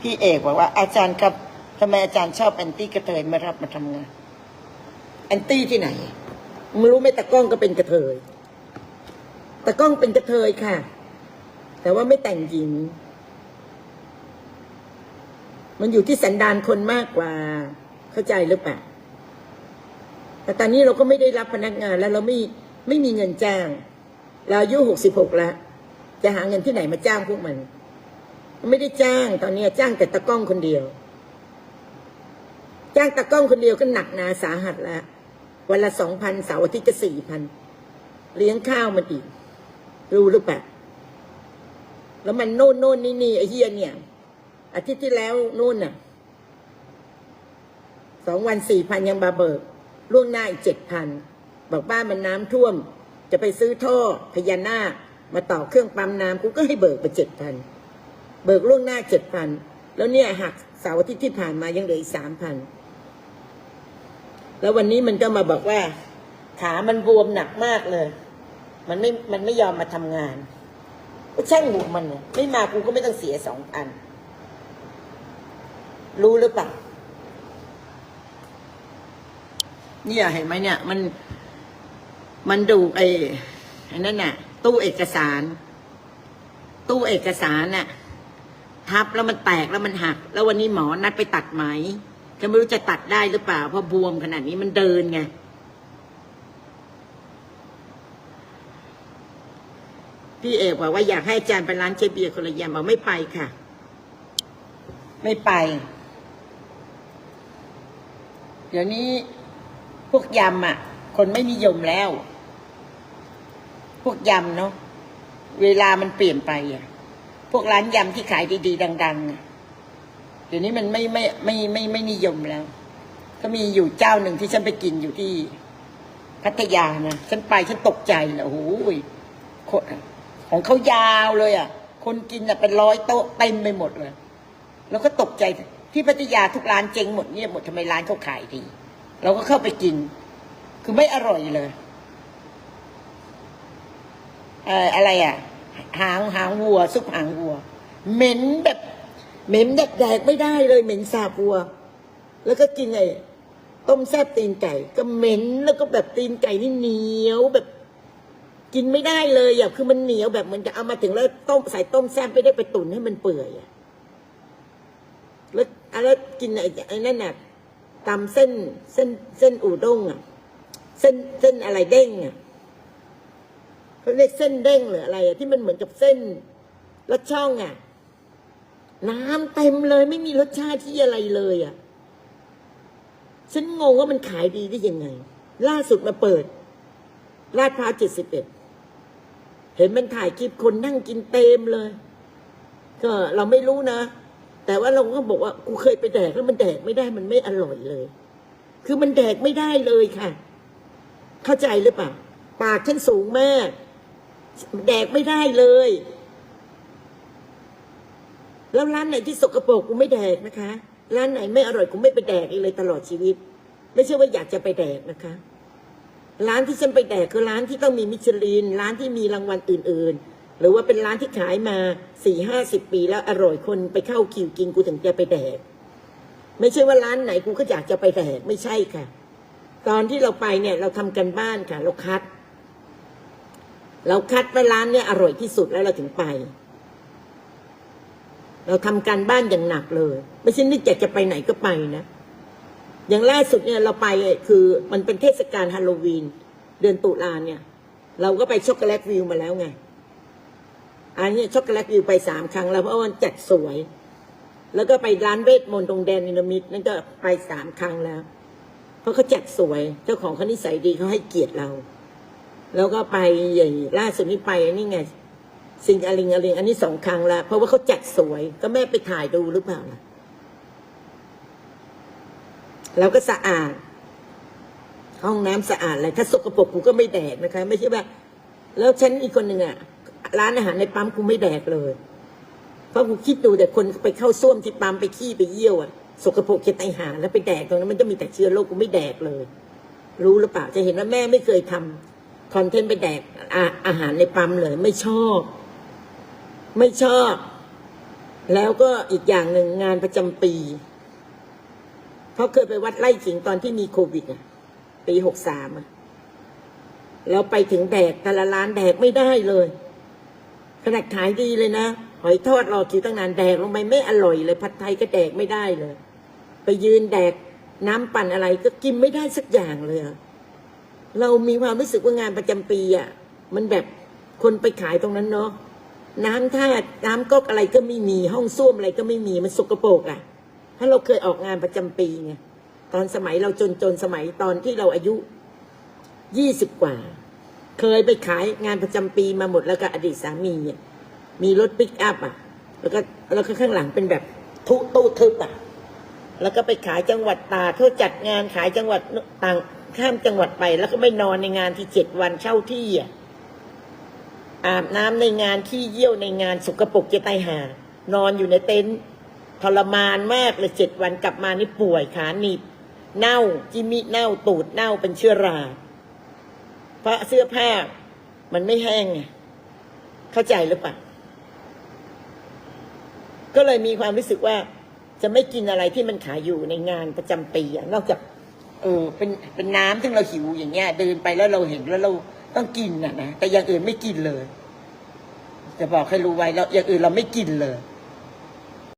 พี่เอกบอกว่า อาจารย์ครับทำไมอาจารย์ชอบแอนตี้กระเทยมารับมาทำงานแอนตี้ที่ไหนมึงรู้ไหมตะก้องก็เป็นกระเทยตะก้องเป็นกระเทยค่ะ แต่ว่าไม่แต่งหญิง มันอยู่ที่สันดานคนมากกว่า เข้าใจหรือเปล่าแต่ตอนนี้เราก็ไม่ได้รับพนักงาน แล้วเราไม่ไม่มีเงินจ้าง เราอายุหกสิบหกแล้ว จะหาเงินที่ไหนมาจ้างพวกมัน ไม่ได้จ้างตอนนี้จ้างแต่ตะกล้องคนเดียว จ้างตะกล้องคนเดียวก็หนักหนาสาหัสแล้ววันละสองพันเสาร์อาทิตย์ก็สี่พันเลี้ยงข้าวมันอีก รู้หรือเปล่าแล้วมันโน่นโน่นนี่นี่ไอเฮียเนี่ย อาทิตย์ที่แล้วนู่นน่ะสองวันสี่พันยังบาเบิกล่วงหน้าอีกเจ็ดพันบอกบ้านมันน้ำท่วม จะไปซื้อท่อพญานาคมาต่อเครื่องปั๊มน้ำกูก็ให้เบิกไปเจ็ดพัน เบิกล่วงหน้าเจ็ดพันแล้วเนี่ยหักเสาร์อาทิตย์ที่ผ่านมายังเหลืออีกสามพันแล้ววันนี้มันก็มาบอกว่า ขามันบวมหนักมากเลย มันไม่มันไม่ยอมมาทำงานก็ช่างบุกมันเนี่ยไม่มากูก็ไม่ต้องเสียสองพันรู้หรือเปล่าเนี่ยเห็นไหมเนี่ย มันมันดูไอ้นั่นน่ะ ตู้เอกสาร ตู้เอกสารน่ะ ทับแล้วมันแตกแล้วมันหัก แล้ววันนี้หมอนัดไปตัดไหมจะไม่รู้จะตัดได้หรือเปล่าเพราะบวมขนาดนี้มันเดินไงพี่เอกบอกว่าอยากให้อาจารย์ไปร้านเจเบียร์คนละยำบอกไม่ไปค่ะ ไม่ไป เดี๋ยวนี้พวกยำอะ คนไม่นิยมแล้ว พวกยำเนาะเวลามันเปลี่ยนไปอะ พวกร้านยำที่ขายดีๆ ดังๆเดี๋ยวนี้มันไม่ไม่ไม่ไม่ไม่นิยมแล้ว ก็มีอยู่เจ้าหนึ่งที่ฉันไปกินอยู่ที่พัทยานะฉันไปฉันตกใจเลยโอ้โหของเขายาวเลยอะ คนกินอะเป็นร้อยโต๊ะเต็มไปหมดเลย แล้วก็ตกใจที่พัทยาทุกร้านเจ๊งหมดเงียบหมดทำไมร้านเขาขายดี เราก็เข้าไปกิน คือไม่อร่อยเลยเอ่ออะไรอะ หางหางวัว ซุปหางวัว เหม็นแบบเหม็นแดกๆไม่ได้เลยเหม็นสาบวัว แล้วก็กินไอ้ต้มแซ่บตีนไก่ ก็เหม็นแล้วก็แบบตีนไก่นี่เหนียวแบบ กินไม่ได้เลยอะคือมันเหนียวแบบมันจะเอามาถึงแล้วต้มใส่ต้มแซ่บไม่ได้ไปตุ๋นให้มันเปื่อยอะแล้วแล้วกินไอ้ไอ้นั่นน่ะตำเส้นเส้นเส้นอูด้งอะ เส้นเส้นอะไรเด้งอะ เขาเรียกเส้นเด้งหรืออะไรอะที่มันเหมือนกับเส้นรสช่องอะน้ำเต็มเลยไม่มีรสชาติที่อะไรเลยอะฉันงงว่ามันขายดีได้ยังไง ล่าสุดมาเปิดลาดพร้าวเจ็ดสิบเอ็ดเห็นมันถ่ายคลิปคนนั่งกินเต็มเลย ก็เราไม่รู้นะ แต่ว่าเราก็บอกว่ากูเคยไปแดกแล้วมันแดกไม่ได้มันไม่อร่อยเลย คือมันแดกไม่ได้เลยค่ะ เข้าใจหรือเปล่าปากฉันสูงมาก แดกไม่ได้เลย แล้วร้านไหนที่สกปรกกูไม่แดกนะคะ ร้านไหนไม่อร่อยกูไม่ไปแดกเลยตลอดชีวิต ไม่ใช่ว่าอยากจะไปแดกนะคะ ร้านที่ฉันไปแดกคือร้านที่ต้องมีมิชลิน ร้านที่มีรางวัลอื่น ๆ หรือว่าเป็นร้านที่ขายมาสี่ห้าสิบปี แล้วอร่อยคนไปเข้าคิวกินกูถึงจะไปแดก ไม่ใช่ว่าร้านไหนกูก็อยากจะไปแดกไม่ใช่ค่ะ ตอนที่เราไปเนี่ยเราทำกันบ้านค่ะเราคัด เราคัดว่าร้านเนี่ยอร่อยที่สุดแล้วเราถึงไป เราทำการบ้านอย่างหนักเลย ไม่ใช่นึกอยากจะไปไหนก็ไปนะ อย่างล่าสุดเนี่ยเราไปคือมันเป็นเทศกาลฮาโลวีน เดือนตุลาเนี่ย เราก็ไปช็อกโกแลตวิวมาแล้วไง อันนี้ช็อกโกแลตวิวไปสามครั้งแล้วเพราะวันจัดสวย แล้วก็ไปร้านเวทมนต์ตรงแดนนิลมิดนั่นก็ไปสามครั้งแล้ว เพราะเขาจัดสวย เจ้าของเขานิสัยดีเขาให้เกียรติเรา แล้วก็ไปอย่างล่าสุดนี้ไปนี่ไงสิงอลิงอลิง อันนี้สองครั้งล้วเพราะว่าเขาจัดสวย ก็แม่ไปถ่ายดูหรือเปล่าล่ะเราก็สะอาด ห้องน้ำสะอาดอะไรถ้าสกปรกกูก็ไม่แดกนะคะ ไม่ใช่ว่าแล้วฉันอีกคนหนึ่งอะร้านอาหารในปั๊มกูไม่แดกเลย เพราะกูคิดดูแต่คนไปเข้าส้วมที่ปั๊มไปขี้ไปเยี่ยวอะสกปรกจะตายหาแล้วไปแดกตรงนั้นมันจะมีแต่เชื้อโรคกูไม่แดกเลย รู้หรือเปล่าจะเห็นว่าแม่ไม่เคยทำ คอนเทนต์ไปแดกอาอาหารในปั๊มเลย ไม่ชอบ ไม่ชอบ แล้วก็อีกอย่างหนึ่งงานประจำปีเพราเคยไปวัดไร่ขิงตอนที่มีโควิดอะปีหกสามอะแล้วไปถึงแดกแต่ละร้านแดกไม่ได้เลยขนาดขายดีเลยนะหอยทอดรอคิวตั้งนานแดกลงไปไม่อร่อยเลย ผัดไทยก็แดกไม่ได้เลย ไปยืนแดกน้ำปั่นอะไรก็กินไม่ได้สักอย่างเลย เรามีความรู้สึกว่างานประจำปีอะมันแบบคนไปขายตรงนั้นเนาะน้ำท่าน้ำก๊อกอะไรก็ไม่มีห้องส้วมอะไรก็ไม่มีมันสกปรกอะ ถ้าเราเคยออกงานประจำปีไงตอนสมัยเราจนจนสมัยตอนที่เราอายุยี่สิบกว่า เคยไปขายงานประจำปีมาหมดแล้วกับอดีตสามีอะมีรถปิกอัพอะ แล้วก็แล้วก็ข้างหลังเป็นแบบทุตู้ทึบอะ แล้วก็ไปขายจังหวัดตาเขาจัดงานขายจังหวัดต่าง ข้ามจังหวัดไป แล้วก็ไม่นอนในงานที่เจ็ดวันเช่าที่ออาบน้ำในงานขี้เยี่ยวในงานสกปรกจะตายหา นอนอยู่ในเต็นท์ทรมานมากเลยเจ็ดวันกลับมานี่ป่วยขาหนีบเน่าจิมิเน่าตูดเน่าเป็นเชื้อรา เพราะเสื้อผ้ามันไม่แห้งไงเข้าใจหรือเปล่าก็เลยมีความรู้สึกว่าจะไม่กินอะไรที่มันขายอยู่ในงานประจำปีนอกจาก เออเป็นเป็นน้ำซึ่งเราหิวอย่างเงี้ย เดินไปแล้วเราเห็นแล้วเราต้องกินอะนะแต่อย่างอื่นไม่กินเลย จะบอกให้รู้ไว้แล้วอย่างอื่นเราไม่กินเลย